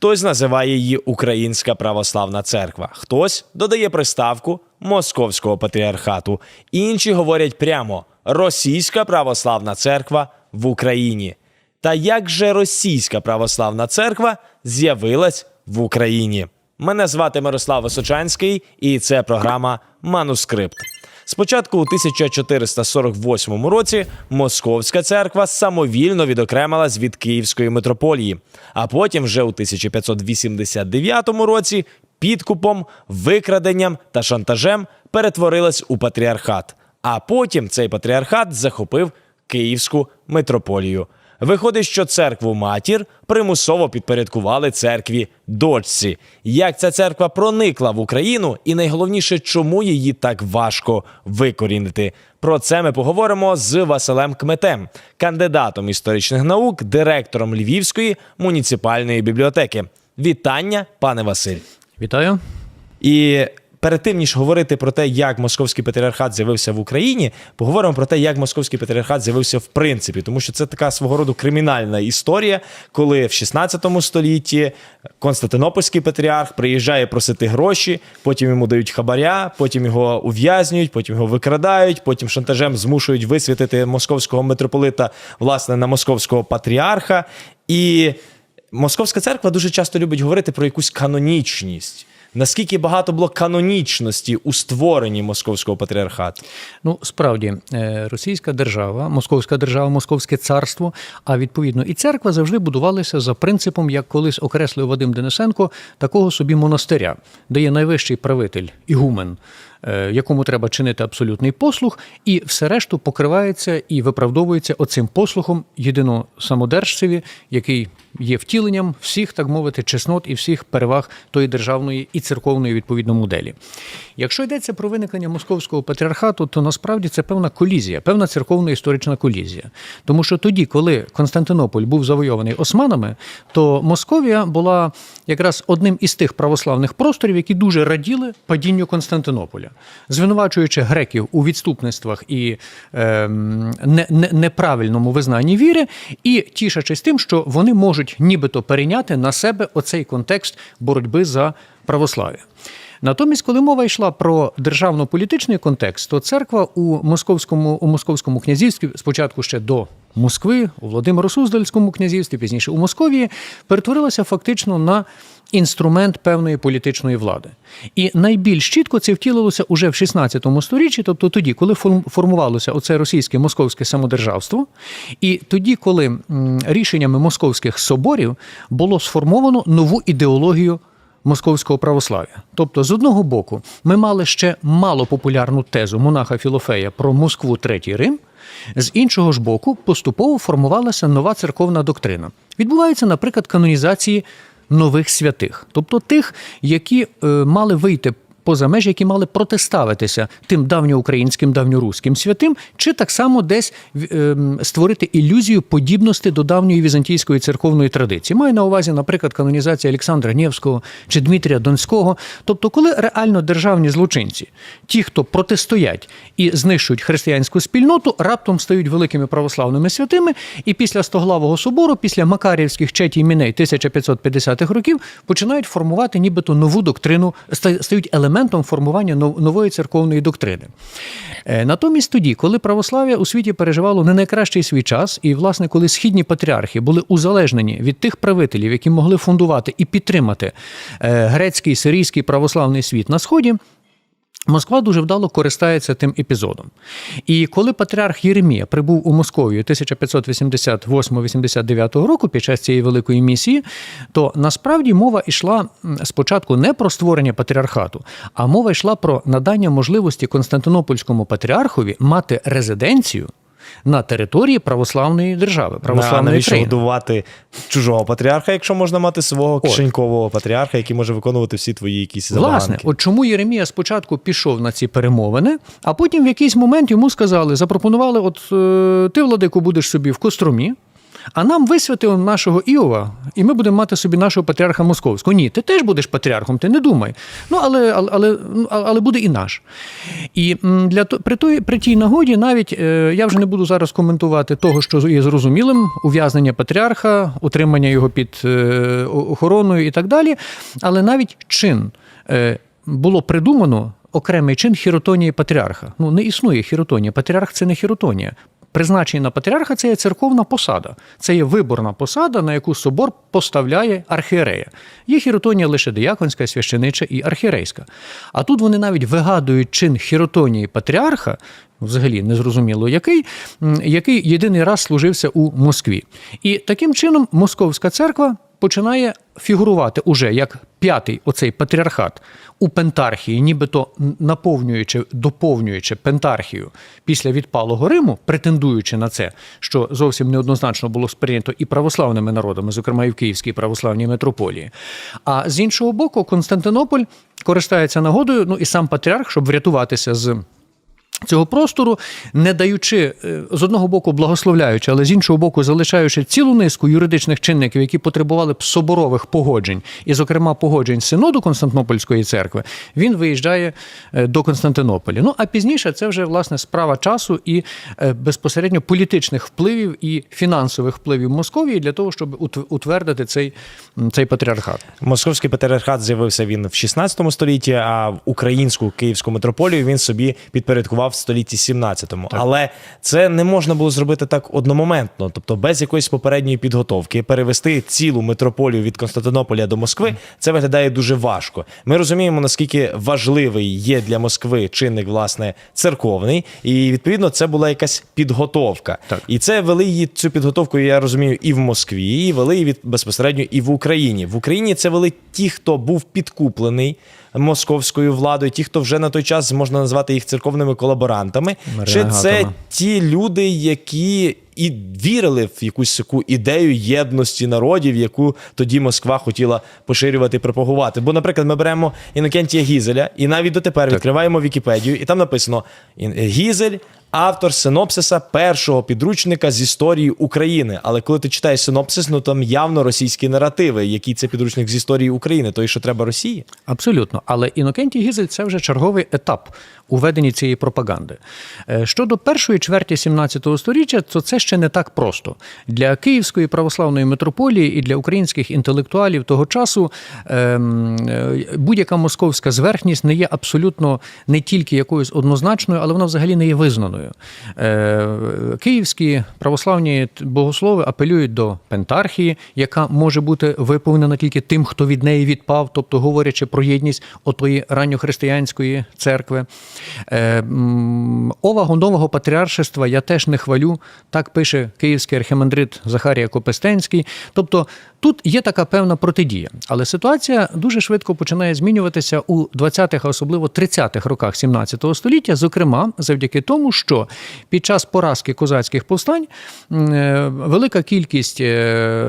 Хтось називає її Українська православна церква, хтось додає приставку Московського патріархату. Інші говорять прямо Російська православна церква в Україні. Та як же Російська православна церква з'явилась в Україні? Мене звати Мирослав Височанський, і це програма Манускрипт. Спочатку у 1448 році Московська церква самовільно відокремилась від Київської митрополії, а потім, вже у 1589 році, підкупом, викраденням та шантажем перетворилась у патріархат. А потім цей патріархат захопив Київську митрополію. Виходить, що церкву матір примусово підпорядкували церкві дочці. Як ця церква проникла в Україну, і найголовніше, чому її так важко викорінити? Про це ми поговоримо з Василем Кметем, кандидатом історичних наук, директором Львівської муніципальної бібліотеки. Вітання, пане Василь. Вітаю. І перед тим ніж говорити про те, як московський патріархат з'явився в Україні, поговоримо про те, як московський патріархат з'явився в принципі, тому що це така свого роду кримінальна історія, коли в 16 столітті Константинопольський патріарх приїжджає просити гроші, потім йому дають хабаря, потім його ув'язнюють, потім його викрадають, потім шантажем змушують висвітити московського митрополита власне на московського патріарха. І Московська церква дуже часто любить говорити про якусь канонічність. Наскільки багато було канонічності у створенні московського патріархату? Ну, справді, е, російська держава, московська держава, московське царство, а відповідно і церква завжди будувалися за принципом, як колись окреслив Вадим Денисенко, такого собі монастиря, де є найвищий правитель, ігумен, е, якому треба чинити абсолютний послуг, і все решту покривається і виправдовується оцим послухом єдиносамодержцеві, який є втіленням всіх, так мовити, чеснот і всіх переваг тої державної і церковної відповідно моделі. Якщо йдеться про виникнення московського патріархату, то насправді це певна колізія, певна церковна історична колізія. Тому що тоді, коли Константинополь був завойований османами, то Московія була якраз одним із тих православних просторів, які дуже раділи падінню Константинополя, звинувачуючи греків у відступництвах і е, не, не, неправильному визнанні віри, і тішачись тим, що вони можуть нібито перейняти на себе оцей контекст боротьби за православ'я. Натомість, коли мова йшла про державно-політичний контекст, то церква у московському у московському князівстві, спочатку ще до Москви, у Володимиро-Суздальському князівстві, пізніше у Московії, перетворилася фактично на інструмент певної політичної влади. І найбільш чітко це втілилося уже в 16 сторіччі, тобто тоді, коли форм- формувалося оце російське московське самодержавство, і тоді, коли рішеннями московських соборів було сформовано нову ідеологію московського православ'я. Тобто, з одного боку, ми мали ще малопопулярну тезу монаха Філофея про Москву Третій Рим. З іншого ж боку, поступово формувалася нова церковна доктрина. Відбуваються, наприклад, канонізації нових святих, тобто тих, які е, мали вийти поза межі, які мали протиставитися тим давньоукраїнським, давньоруським святим, чи так само десь ем, створити ілюзію подібності до давньої візантійської церковної традиції. Маю на увазі, наприклад, канонізація Олександра Невського чи Дмитрія Донського. Тобто, коли реально державні злочинці, ті, хто протистоять і знищують християнську спільноту, раптом стають великими православними святими, і після Стоглавого собору, після Макарівських четій міней 1550-х років, починають формувати нібито нову доктрину, ста- стають елементом формування нов- нової церковної доктрини. Е, Натомість тоді, коли православ'я у світі переживало не найкращий свій час, і, власне, коли східні патріархи були узалежнені від тих правителів, які могли фундувати і підтримати е, грецький сирійський православний світ на сході. Москва дуже вдало користається тим епізодом. І коли патріарх Єремія прибув у Московію 1588-89 року під час цієї великої місії, то насправді мова йшла спочатку не про створення патріархату, а мова йшла про надання можливості Константинопольському патріархові мати резиденцію на території православної держави, православної навіщо країни. годувати чужого патріарха, якщо можна мати свого От. кишенькового патріарха, який може виконувати всі твої якісь забаганки? Власне, от чому Єремія спочатку пішов на ці перемовини, а потім в якийсь момент йому сказали, запропонували: от е, ти, владику, будеш собі в Костромі, а нам висвятив нашого Іова, і ми будемо мати собі нашого патріарха Московського. Ні, ти теж будеш патріархом, ти не думай. Ну, але, але, але, ну, але буде і наш. І для при, той, при тій нагоді навіть е, я вже не буду зараз коментувати того, що є зрозумілим: ув'язнення патріарха, утримання його під е, охороною і так далі. Але навіть чин е, було придумано окремий чин хіротонії патріарха. Ну, не існує хіротонія. Патріарх це не хіротонія. Призначення на патріарха це є церковна посада, це є виборна посада, на яку собор поставляє архієрея. Є хіротонія лише дияконська, священича і архієрейська. А тут вони навіть вигадують чин хіротонії патріарха, взагалі незрозуміло який, який єдиний раз служився у Москві. І таким чином Московська церква починає фігурувати уже як п'ятий оцей патріархат у пентархії, нібито наповнюючи, доповнюючи пентархію після відпалого Риму, претендуючи на це, що зовсім неоднозначно було сприйнято і православними народами, зокрема і в Київській православній митрополії. А з іншого боку, Константинополь користається нагодою, ну і сам патріарх, щоб врятуватися з. Цього простору, не даючи е, з одного боку благословляючи, але з іншого боку, залишаючи цілу низку юридичних чинників, які потребували б соборових погоджень, і, зокрема, погоджень синоду Константинопольської церкви, він виїжджає е, до Константинополя. Ну а пізніше це вже власне справа часу і е, безпосередньо політичних впливів і фінансових впливів Московії для того, щоб ут- утвердити цей, цей патріархат. Московський патріархат з'явився він в 16 столітті, а українську київську митрополію він собі підпорядкував в столітті 17-му. Але це не можна було зробити так одномоментно, тобто без якоїсь попередньої підготовки. Перевести цілу митрополію від Константинополя до Москви це виглядає дуже важко. Ми розуміємо, наскільки важливий є для Москви чинник, власне, церковний, і відповідно це була якась підготовка. Так. І це вели її цю підготовку, я розумію, і в Москві, і вели її від безпосередньо і в Україні. В Україні це вели ті, хто був підкуплений московською владою, ті, хто вже на той час можна назвати їх церковними колаборантами. Чи це ті люди, які і вірили в якусь таку ідею єдності народів, яку тоді Москва хотіла поширювати і пропагувати. Бо, наприклад, ми беремо Інокентія Гізеля, і навіть дотепер відкриваємо Вікіпедію, і там написано: Гізель. Автор синопсиса першого підручника з історії України. Але коли ти читаєш синопсис, ну там явно російські наративи, який це підручник з історії України, той, що треба Росії. Абсолютно, але Інокентій Гізель це вже черговий етап у веденні цієї пропаганди. Е, Щодо першої чверті 17 століття, то це ще не так просто для Київської православної митрополії і для українських інтелектуалів того часу. ем, е, Будь-яка московська зверхність не є абсолютно не тільки якоюсь однозначною, але вона взагалі не є визнаною. Е, Київські православні богослови апелюють до пентархії, яка може бути виповнена тільки тим, хто від неї відпав, тобто говорячи про єдність отої ранньохристиянської церкви. Е, м, Овагу нового патріаршества я теж не хвалю. Так пише київський архімандрит Захарія Копестенський. Тобто тут є така певна протидія. Але ситуація дуже швидко починає змінюватися у 20-х, а особливо 30-х роках 17 століття, зокрема завдяки тому, що під час поразки козацьких повстань е, велика кількість е,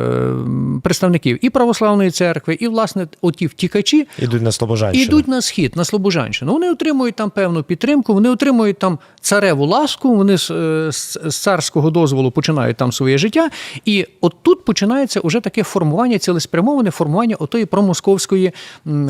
представників і православної церкви, і власне оті втікачі Ідуть на Слобожанщину. Ідуть на схід, на Слобожанщину. Вони отримують там певну підтримку, вони отримують там цареву ласку, вони з, е, з царського дозволу починають там своє життя. І от тут починається уже таке формування, цілеспрямоване формування отої промосковської,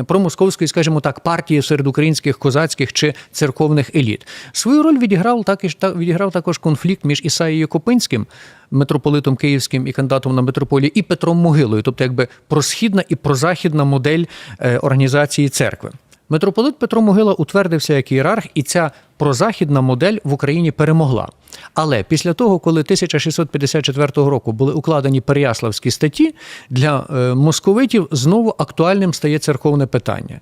промосковської, скажімо так, партії серед українських козацьких чи церковних еліт. Свою роль відіграв також, та- відіграв також конфлікт між Ісаєю Копинським, митрополитом київським і кандидатом на митрополію, і Петром Могилою, тобто якби просхідна і прозахідна модель е, організації церкви. Митрополит Петро Могила утвердився як ієрарх, і ця прозахідна модель в Україні перемогла. Але після того, коли 1654 року були укладені Переяславські статті, для е, московитів знову актуальним стає церковне питання.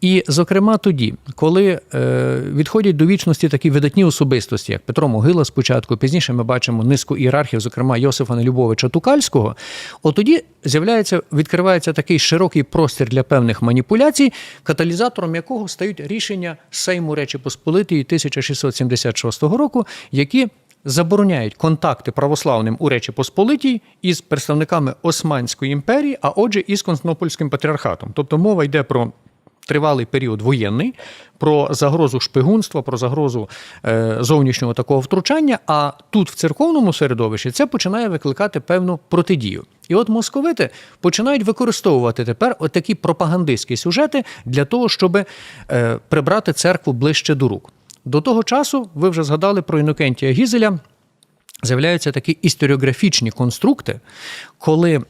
І, зокрема, тоді, коли е, відходять до вічності такі видатні особистості, як Петро Могила спочатку, пізніше ми бачимо низку ієрархів, зокрема Йосифа Нелюбовича Тукальського, от тоді з'являється, відкривається такий широкий простір для певних маніпуляцій, каталізатором якого стають рішення Сейму Речі Посполитої 1676 року, які забороняють контакти православним у Речі Посполитій із представниками Османської імперії, а отже, із Константинопольським патріархатом. Тобто мова йде про тривалий період воєнний, про загрозу шпигунства, про загрозу е, зовнішнього такого втручання. А тут, в церковному середовищі, це починає викликати певну протидію. І от московити починають використовувати тепер от такі пропагандистські сюжети для того, щоб е, прибрати церкву ближче до рук. До того часу ви вже згадали про Інокентія Гізеля. З'являються такі історіографічні конструкти, коли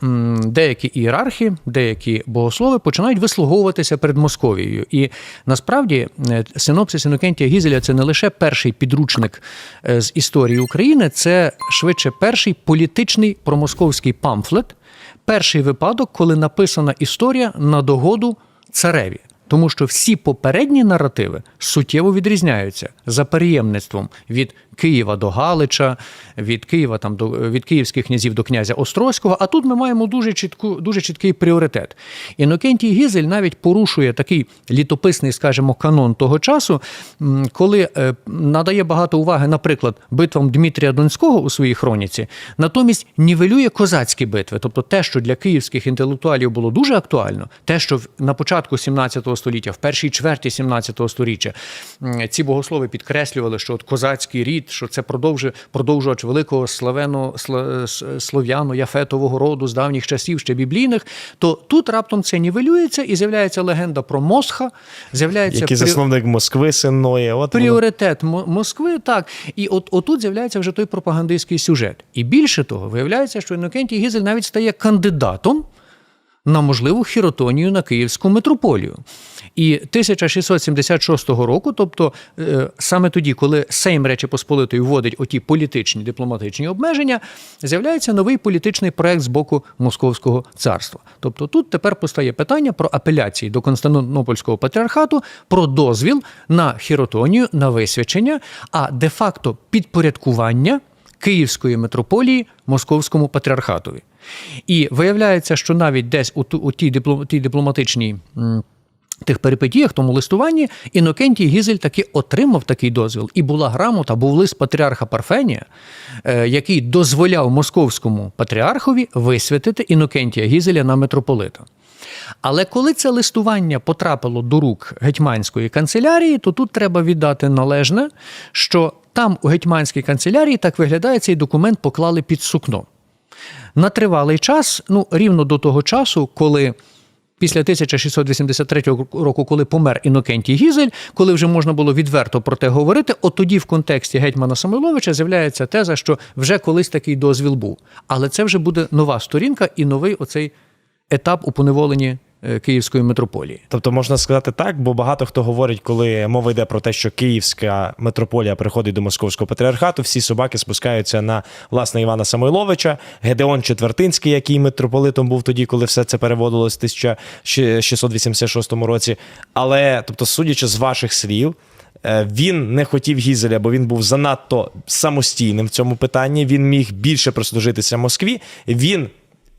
деякі ієрархи, деякі богослови починають вислуговуватися перед Московією. І насправді е, синопсис Інокентія Гізеля це не лише перший підручник е, з історії України, це швидше перший політичний промосковський памфлет, перший випадок, коли написана історія на догоду цареві. Тому що всі попередні наративи суттєво відрізняються за переємництвом від Києва до Галича, від Києва там до від київських князів до князя Острозького. А тут ми маємо дуже чітку, дуже чіткий пріоритет. Інокентій Гізель навіть порушує такий літописний, скажімо, канон того часу, коли е, надає багато уваги, наприклад, битвам Дмитрія Донського у своїй хроніці, натомість нівелює козацькі битви, тобто те, що для київських інтелектуалів було дуже актуально, те, що на початку 17 століття, в першій чверті 17 століття, ці богослови підкреслювали, що от козацький рід, що це продовжує продовжувач великого славено сла- слов'яно яфетового роду з давніх часів, ще біблійних, то тут раптом це нівелюється і з'являється легенда про Мосха, з'являється Який прі- засновник Москви, син Ноя. От пріоритет Мо- Москви, так. І от отут з'являється вже той пропагандистський сюжет. І більше того, виявляється, що Інокентій Гізель навіть стає кандидатом на можливу хіротонію на Київську митрополію. І 1676 року, тобто е, саме тоді, коли Сейм Речі Посполитої вводить оті політичні дипломатичні обмеження, з'являється новий політичний проект з боку Московського царства. Тобто тут тепер постає питання про апеляції до Константинопольського патріархату, про дозвіл на хіротонію, на висвячення, а де-факто підпорядкування Київської митрополії Московському патріархатові. І виявляється, що навіть десь у, у тій, диплом, тій дипломатичній. Тих перипетіях, тому листуванні, Інокентій Гізель таки отримав такий дозвіл. І була грамота, був лист патріарха Парфенія, е, який дозволяв московському патріархові висвятити Інокентія Гізеля на митрополита. Але коли це листування потрапило до рук гетьманської канцелярії, то тут треба віддати належне, що там у гетьманській канцелярії так виглядає цей документ поклали під сукно. На тривалий час, ну рівно до того часу, коли. Після 1683 року, коли помер Інокентій Гізель, коли вже можна було відверто про те говорити, от тоді в контексті гетьмана Самойловича з'являється теза, що вже колись такий дозвіл був. Але це вже буде нова сторінка і новий оцей етап у поневоленні Київської митрополії. Тобто можна сказати так, бо багато хто говорить, коли мова йде про те, що Київська митрополія приходить до московського патріархату, всі собаки спускаються на власне Івана Самойловича, Гедеон Четвертинський, який митрополитом був тоді, коли все це переводилось в 1686 році. Але, тобто, судячи з ваших слів. е, Він не хотів Гізеля, бо він був занадто самостійним в цьому питанні. Він міг більше прислужитися Москві. Він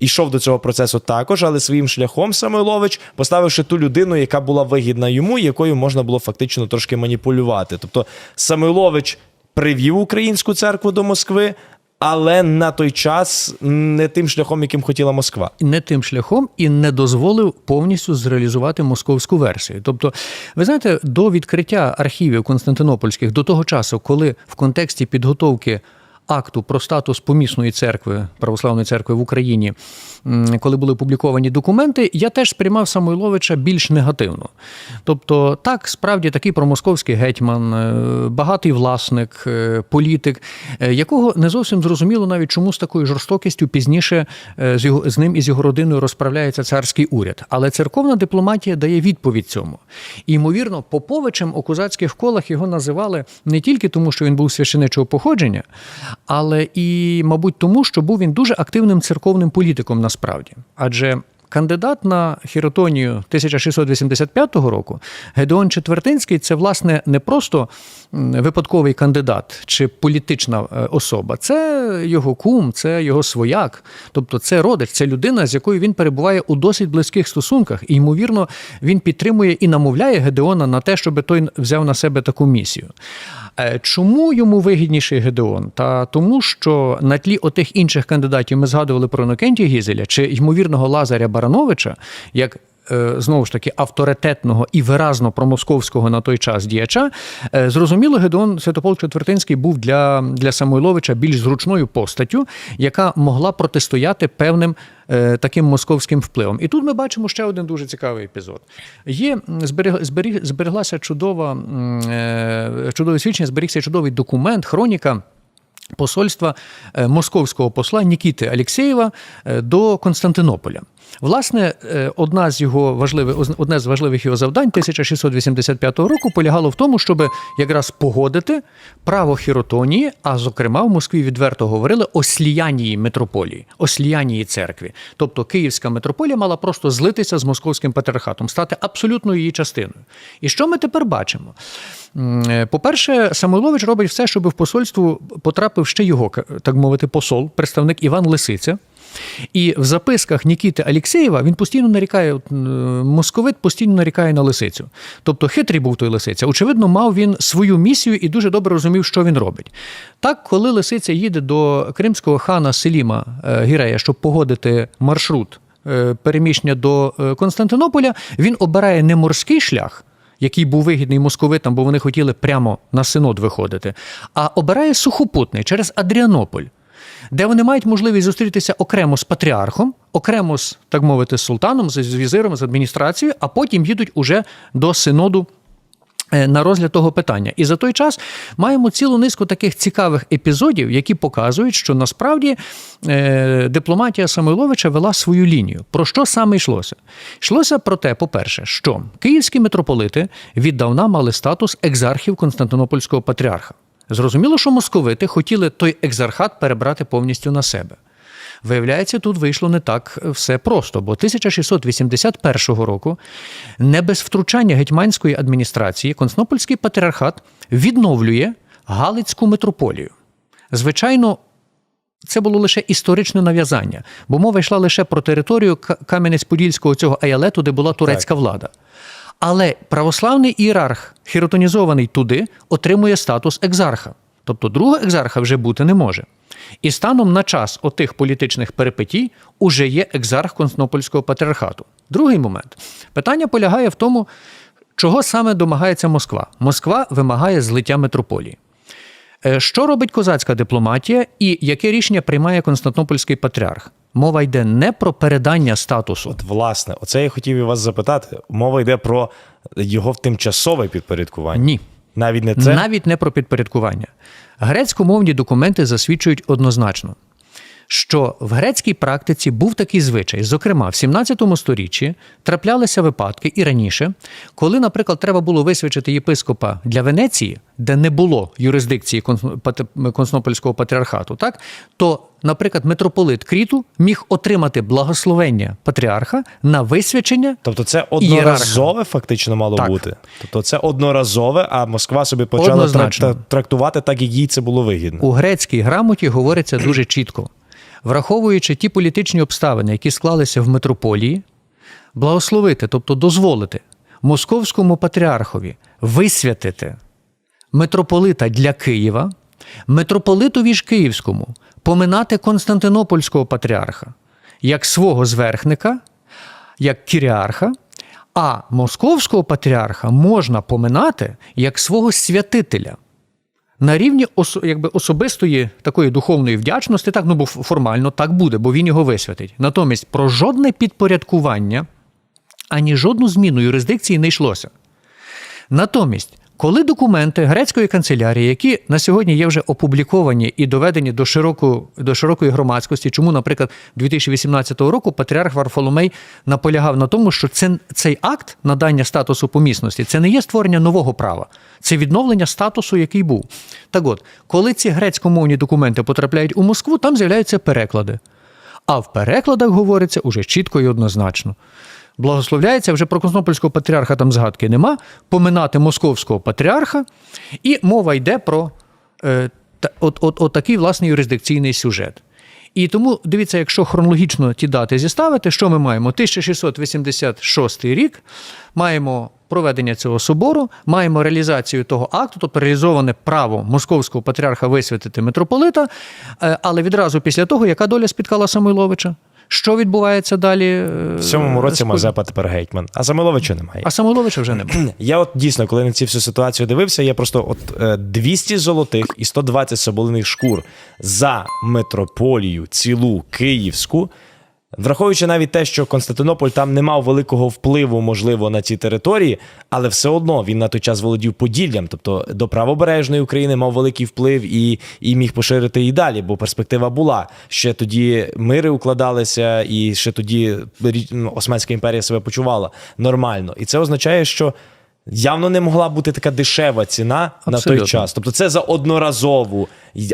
ішов до цього процесу також, але своїм шляхом Самойлович, поставивши ту людину, яка була вигідна йому, якою можна було фактично трошки маніпулювати. Тобто Самойлович привів українську церкву до Москви, але на той час не тим шляхом, яким хотіла Москва. не тим шляхом і не дозволив повністю зреалізувати московську версію. Тобто, ви знаєте, до відкриття архівів Константинопольських до того часу, коли в контексті підготовки акту про статус помісної церкви православної церкви в Україні, коли були опубліковані документи, я теж сприймав Самойловича більш негативно. Тобто, так, справді такий промосковський гетьман, е, багатий власник, е, політик, е, якого не зовсім зрозуміло навіть чому з такою жорстокістю пізніше з, його, з ним і з його родиною розправляється царський уряд. Але церковна дипломатія дає відповідь цьому. І, ймовірно, Поповичем у козацьких колах його називали не тільки тому, що він був священичого походження, але і, мабуть, тому, що був він дуже активним церковним політиком насправді. Адже Кандидат на хіротонію 1685 року Гедеон Четвертинський це власне не просто випадковий кандидат чи політична е, особа, це його кум, це його свояк. Тобто це родич, це людина, з якою він перебуває у досить близьких стосунках. І ймовірно, він підтримує і намовляє Гедеона на те, щоб той взяв на себе таку місію. Е, Чому йому вигідніший Гедеон? Та тому, що на тлі отих інших кандидатів ми згадували про Інокентія Гізеля чи ймовірного Лазаря Барановича, як знову ж таки авторитетного і виразно промосковського на той час діяча, е, зрозуміло, Гедеон Святополк Четвертинський був для, для Самойловича більш зручною постаттю, яка могла протистояти певним е, таким московським впливом. І тут ми бачимо ще один дуже цікавий епізод. Є м, зберег, збереглася чудова е, чудове свідчення, зберігся чудовий документ, хроніка. Посольства е, московського посла Нікіти Алєксєєва е, до Константинополя. Власне, е, одна з його важливих, одне з важливих його завдань 1685 року полягало в тому, щоб якраз погодити право хіротонії, а зокрема в Москві відверто говорили осліянії митрополії, осліянії церкві. Тобто Київська митрополія мала просто злитися з московським патріархатом, стати абсолютною її частиною. І що ми тепер бачимо? Е, По-перше, Самойлович робить все, щоб в посольство потрапив ще його, так мовити, посол, представник Іван Лисиця. І в записках Нікіти Алєксєєва він постійно нарікає, московит постійно нарікає на лисицю. Тобто хитрий був той лисиця. Очевидно, мав він свою місію і дуже добре розумів, що він робить. Так, коли лисиця їде до кримського хана Селіма е, Гірея, щоб погодити маршрут е, переміщення до е, Константинополя, він обирає не морський шлях який був вигідний московитам, бо вони хотіли прямо на синод виходити, а обирає сухопутний через Адріанополь, де вони мають можливість зустрітися окремо з патріархом, окремо з, так мовити, з султаном, з візиром, з адміністрацією, а потім їдуть уже до синоду. е, На розгляд того питання. І за той час маємо цілу низку таких цікавих епізодів, які показують, що насправді е, дипломатія Самойловича вела свою лінію. Про що саме йшлося? Йшлося про те, по-перше, що київські митрополити віддавна мали статус екзархів Константинопольського патріарха. Зрозуміло, що московити хотіли той екзархат перебрати повністю на себе. Виявляється, тут вийшло не так все просто, бо 1681 року, не без втручання гетьманської адміністрації, Константинопольський патріархат відновлює Галицьку митрополію. Звичайно, це було лише історичне нав'язання, бо мова йшла лише про територію Кам'янець-Подільського цього аялету, де була турецька влада. Але православний ієрарх, хіротонізований туди, отримує статус екзарха. Тобто другого екзарха вже бути не може. І станом на час отих політичних перипетій уже є екзарх Константинопольського патріархату. Другий момент. Питання полягає в тому, чого саме домагається Москва. Москва вимагає злиття митрополії. Е, Що робить козацька дипломатія і яке рішення приймає Константинопольський патріарх? Мова йде не про передання статусу. От, власне, оце я хотів і вас запитати. Мова йде про його тимчасове підпорядкування. Ні. Навіть не це. Навіть не про підпорядкування. Грецькомовні документи засвідчують однозначно, що в грецькій практиці був такий звичай. Зокрема, в 17 сторіччі траплялися випадки і раніше, коли, наприклад, треба було висвячити єпископа для Венеції, де не було юрисдикції Конс- Константинопольського патріархату, так то, наприклад, митрополит Кріту міг отримати благословення патріарха на висвячення Тобто це Ієрарха. одноразове фактично мало Так. бути. Тобто це одноразове, а Москва собі почала Однозначно. трактувати так, як їй це було вигідно. У грецькій грамоті говориться дуже чітко. Враховуючи ті політичні обставини, які склалися в митрополії, благословити, тобто дозволити московському патріархові висвятити митрополита для Києва, митрополитові ж Київському поминати Константинопольського патріарха як свого зверхника, як кіріарха, а московського патріарха можна поминати як свого святителя на рівні ос- якби особистої такої духовної вдячності, так ну бо формально так буде, бо він його висвятить. Натомість про жодне підпорядкування ані жодну зміну юрисдикції не йшлося. Натомість, коли документи грецької канцелярії, які на сьогодні є вже опубліковані і доведені до, широку, до широкої громадськості, чому, наприклад, 2018 року патріарх Варфоломей наполягав на тому, що це, цей акт надання статусу помісності це не є створення нового права, це відновлення статусу, який був. Так от, коли ці грецькомовні документи потрапляють у Москву, там з'являються переклади. А в перекладах говориться уже чітко і однозначно. Благословляється вже про Константинопольського патріарха там згадки нема, поминати московського патріарха, і мова йде про е, та, от, от, от такий власний юрисдикційний сюжет. І тому дивіться, якщо хронологічно ті дати зіставити, що ми маємо? 1686 рік, маємо проведення цього собору, маємо реалізацію того акту, тобто реалізоване право московського патріарха висвятити митрополита, е, але відразу після того, яка доля спіткала Самойловича? Що відбувається далі? е, В сьомому році Мазепа тепер гетьман, а Самойловича немає. А Самойловича вже немає. Я от дійсно, коли на цю всю ситуацію дивився, я просто от е, 200 золотих і 120 соболиних шкур за метрополію цілу київську. Враховуючи навіть те, що Константинополь там не мав великого впливу, можливо, на ці території, але все одно він на той час володів Поділлям, тобто до правобережної України мав великий вплив і, і міг поширити і далі, бо перспектива була. Ще тоді мири укладалися, і ще тоді ну, Османська імперія себе почувала нормально. І це означає, що явно не могла бути така дешева ціна на той час. Тобто, це за одноразову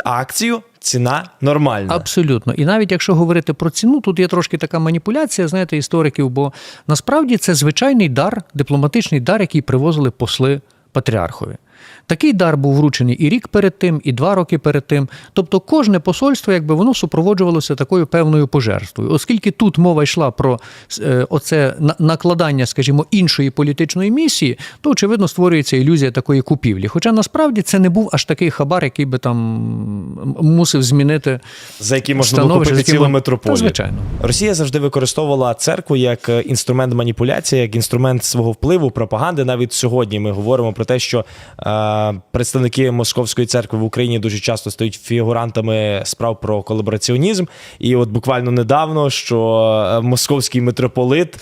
акцію ціна нормальна. Абсолютно. І навіть якщо говорити про ціну, тут є трошки така маніпуляція, знаєте, істориків, бо насправді це звичайний дар, дипломатичний дар, який привозили посли патріархові. Такий дар був вручений і рік перед тим, і два роки перед тим. Тобто кожне посольство, якби воно супроводжувалося такою певною пожертвою. Оскільки тут мова йшла про е, оце на- накладання, скажімо, іншої політичної місії, то очевидно створюється ілюзія такої купівлі. Хоча насправді це не був аж такий хабар, який би там мусив змінити за які можна було купити цілу метрополію. Звичайно. Росія завжди використовувала церкву як е, інструмент маніпуляції, як інструмент свого впливу, пропаганди. Навіть сьогодні ми говоримо про те, що е, представники московської церкви в Україні дуже часто стають фігурантами справ про колабораціонізм. І от буквально недавно, що е, московський митрополит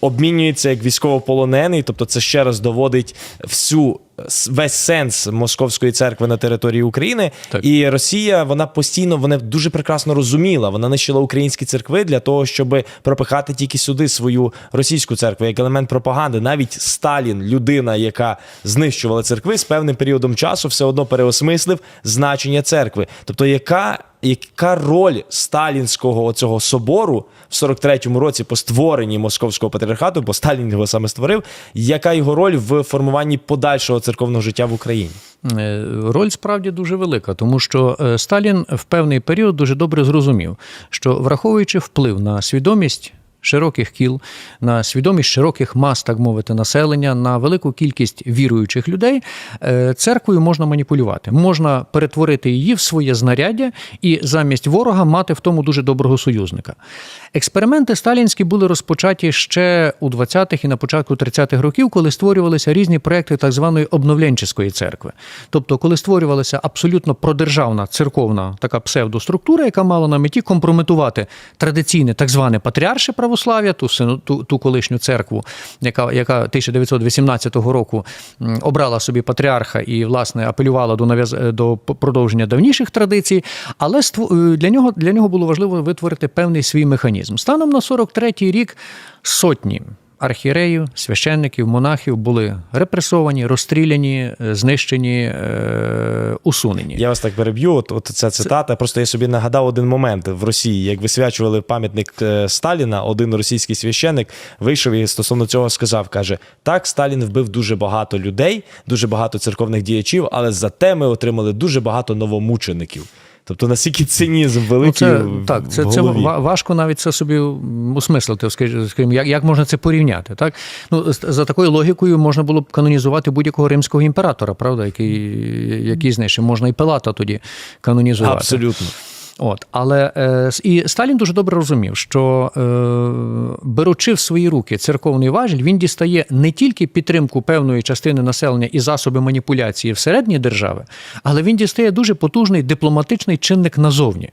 обмінюється як військовополонений, тобто це ще раз доводить всю. Весь сенс московської церкви на території України, Так. і Росія вона постійно вона дуже прекрасно розуміла. Вона нищила українські церкви для того, щоб пропихати тільки сюди свою російську церкву як елемент пропаганди. Навіть Сталін, людина, яка знищувала церкви, з певним періодом часу все одно переосмислив значення церкви. Тобто, яка яка роль сталінського цього собору в 43-му році по створенні московського патріархату, бо Сталін його саме створив, яка його роль в формуванні подальшого церковного життя в Україні? Е, Роль справді дуже велика, тому що е, Сталін в певний період дуже добре зрозумів, що враховуючи вплив на свідомість. Широких кіл, на свідомість широких мас, так мовити, населення, на велику кількість віруючих людей, е, церквою можна маніпулювати. Можна перетворити її в своє знаряддя і замість ворога мати в тому дуже доброго союзника. Експерименти сталінські були розпочаті ще у 20-х і на початку 30-х років, коли створювалися різні проекти так званої обновленческої церкви. Тобто, коли створювалася абсолютно продержавна церковна така псевдоструктура, яка мала на меті компрометувати традиційне так зване патріарше православ'я, ту, ту, ту колишню церкву, яка, яка 1918 року обрала собі патріарха і, власне, апелювала до нав'яз до продовження давніших традицій, але е, для нього, для нього було важливо витворити певний свій механізм. Станом на 43-й рік сотні архієреїв, священників, монахів були репресовані, розстріляні, е, знищені, е, усунені. Я вас так переб'ю. От, от ця цитата. Просто я собі нагадав один момент в Росії, як висвячували пам'ятник е, Сталіна, один російський священник вийшов і стосовно цього сказав: каже: так, Сталін вбив дуже багато людей, дуже багато церковних діячів, але зате ми отримали дуже багато новомучеників. Тобто наскільки цинізм Ну, великий це, в- так, це, в це голові. важко навіть це собі усмислити, скажі- скажімо, як, як можна це порівняти. Так? Ну, за такою логікою можна було б канонізувати будь-якого римського імператора, правда, який, який знищив. Можна і Пилата тоді канонізувати. Абсолютно. От, але е, і Сталін дуже добре розумів, що е, беручи в свої руки церковний важіль, він дістає не тільки підтримку певної частини населення і засоби маніпуляції всередині держави, але він дістає дуже потужний дипломатичний чинник назовні.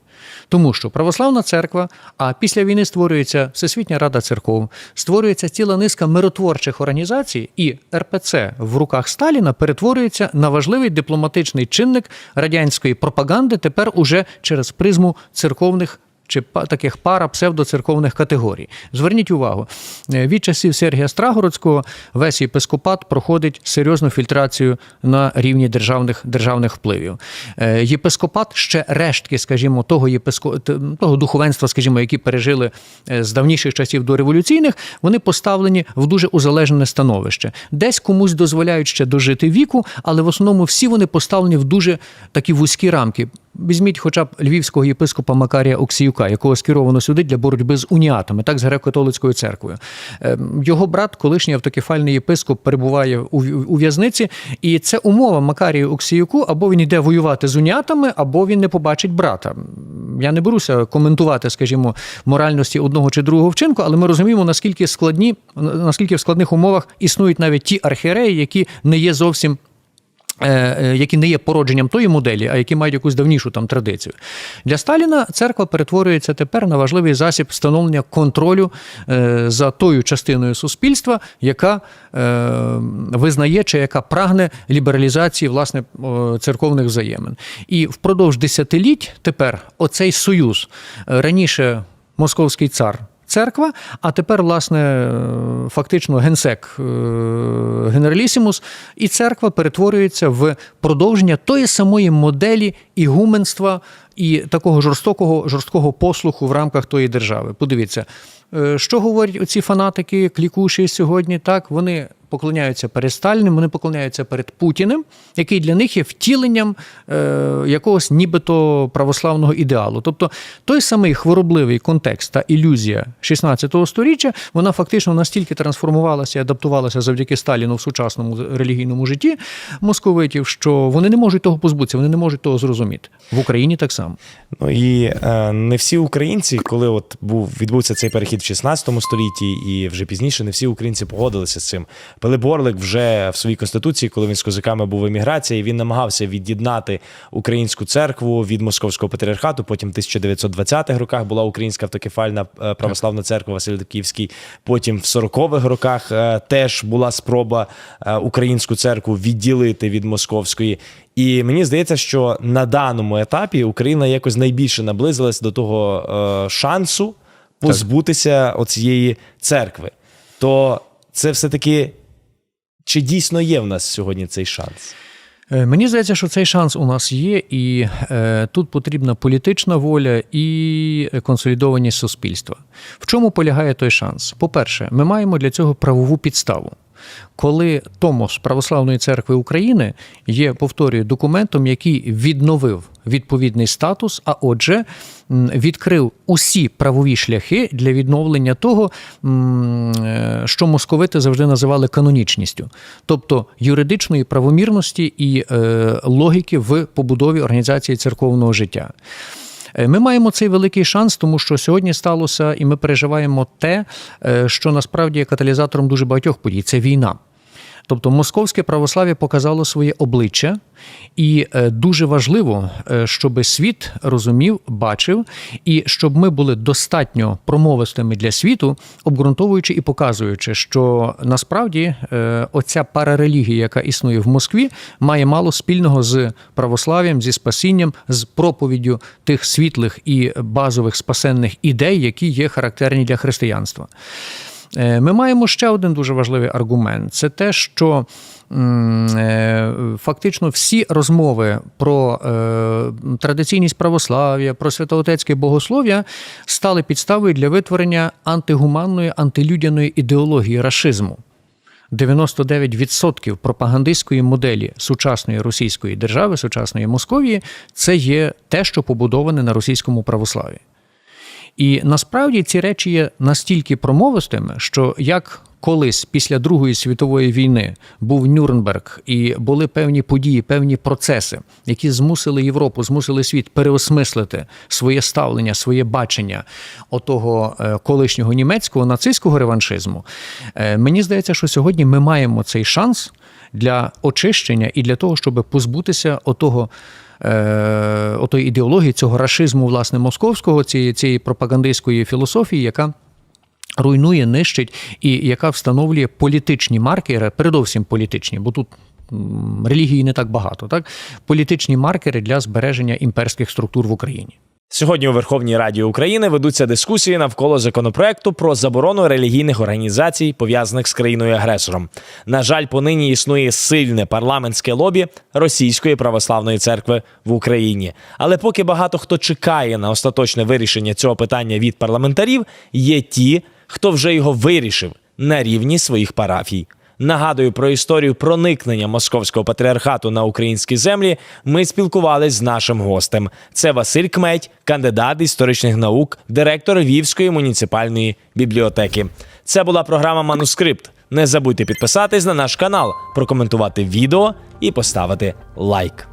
Тому що православна церква, а після війни створюється Всесвітня Рада церков, створюється ціла низка миротворчих організацій, і РПЦ в руках Сталіна перетворюється на важливий дипломатичний чинник радянської пропаганди тепер уже через призму церковних. Чи таких пара псевдоцерковних категорій. Зверніть увагу, е, від часів Сергія Страгородського весь єпископат проходить серйозну фільтрацію на рівні державних, державних впливів. Е, Єпископат ще рештки, скажімо, того єписко... того духовенства, скажімо, які пережили е, з давніших часів до революційних, вони поставлені в дуже узалежнене становище. Десь комусь дозволяють ще дожити віку, але в основному всі вони поставлені в дуже такі вузькі рамки. Візьміть хоча б львівського єпископа Макарія Оксіюка, якого скеровано сюди для боротьби з уніатами, так з греко-католицькою церквою. Ем, Його брат, колишній автокефальний єпископ, перебуває у, в'язниці, і це умова Макарію Оксіюку, або він йде воювати з уніатами, або він не побачить брата. Я не беруся коментувати, скажімо, моральності одного чи другого вчинку, але ми розуміємо, наскільки складні, наскільки в складних умовах існують навіть ті архієреї, які не є зовсім які не є породженням тої моделі, а які мають якусь давнішу там традицію. Для Сталіна церква перетворюється тепер на важливий засіб встановлення контролю е, за тою частиною суспільства, яка е, визнає чи яка прагне лібералізації власне церковних взаємин. І впродовж десятиліть тепер оцей союз е, раніше московський цар. Церква, а тепер, власне, е, фактично генсек е, генералісімус, і церква перетворюється в продовження тої самої моделі ігуменства і такого жорстокого жорсткого послуху в рамках тої держави. Подивіться, е, що говорять оці фанатики, клікуші сьогодні. Так, вони поклоняються перед Сталіним, вони поклоняються перед Путіним, який для них є втіленням е, якогось нібито православного ідеалу. Тобто той самий хворобливий контекст та ілюзія 16 століття, вона фактично настільки трансформувалася і адаптувалася завдяки Сталіну в сучасному релігійному житті московитів, що вони не можуть того позбутися, вони не можуть того зрозуміти. В Україні так само. Ну і е, не всі українці, коли от був відбувся цей перехід в 16 столітті, і вже пізніше не всі українці погодилися з цим. Пилип Орлик вже в своїй конституції, коли він з козаками був в еміграції, він намагався від'єднати українську церкву від московського патріархату. Потім в 1920-х роках була українська автокефальна е, православна церква Василь Київський. Потім в 40-х роках е, теж була спроба е, українську церкву відділити від московської. І мені здається, що на даному етапі Україна якось найбільше наблизилась до того е, шансу позбутися оцієї церкви. То це все-таки чи дійсно є в нас сьогодні цей шанс? Е, Мені здається, що цей шанс у нас є, і е, тут потрібна політична воля і консолідованість суспільства. В чому полягає той шанс? По-перше, ми маємо для цього правову підставу. Коли Томос Православної церкви України є, повторюю, документом, який відновив відповідний статус, а отже, відкрив усі правові шляхи для відновлення того, е, що московити завжди називали канонічністю, тобто юридичної правомірності і е, логіки в побудові організації церковного життя. Е, Ми маємо цей великий шанс, тому що сьогодні сталося, і ми переживаємо те, е, що насправді є каталізатором дуже багатьох подій це війна. Тобто московське православ'я показало своє обличчя, і е, дуже важливо, е, щоб світ розумів, бачив, і щоб ми були достатньо промовистими для світу, обґрунтовуючи і показуючи, що насправді е, оця парарелігія, яка існує в Москві, має мало спільного з православ'ям, зі спасінням, з проповіддю тих світлих і базових спасенних ідей, які є характерні для християнства. Е, Ми маємо ще один дуже важливий аргумент: це те, що е, фактично всі розмови про е, традиційність православ'я, про святоотецьке богослов'я стали підставою для витворення антигуманної, антилюдяної ідеології рашизму. 99% пропагандистської моделі сучасної російської держави, сучасної Московії, це є те, що побудоване на російському православі. І насправді ці речі є настільки промовистими, що як колись після Другої світової війни був Нюрнберг, і були певні події, певні процеси, які змусили Європу, змусили світ переосмислити своє ставлення, своє бачення отого е, колишнього німецького нацистського реваншизму. Е, Мені здається, що сьогодні ми маємо цей шанс для очищення і для того, щоб позбутися отого е, отої ідеології, цього рашизму, власне, московського, цієї, цієї пропагандистської філософії, яка руйнує, нищить і яка встановлює політичні маркери, передовсім політичні, бо тут релігії не так багато, так? Політичні маркери для збереження імперських структур в Україні. Сьогодні у Верховній Раді України ведуться дискусії навколо законопроекту про заборону релігійних організацій, пов'язаних з країною агресором. На жаль, понині існує сильне парламентське лобі Російської православної церкви в Україні. Але поки багато хто чекає на остаточне вирішення цього питання від парламентарів, є ті, хто вже його вирішив на рівні своїх парафій. Нагадую про історію проникнення московського патріархату на українські землі. Ми спілкувалися з нашим гостем. Це Василь Кметь, кандидат історичних наук, директор Львівської муніципальної бібліотеки. Це була програма Манускрипт. Не забудьте підписатись на наш канал, прокоментувати відео і поставити лайк.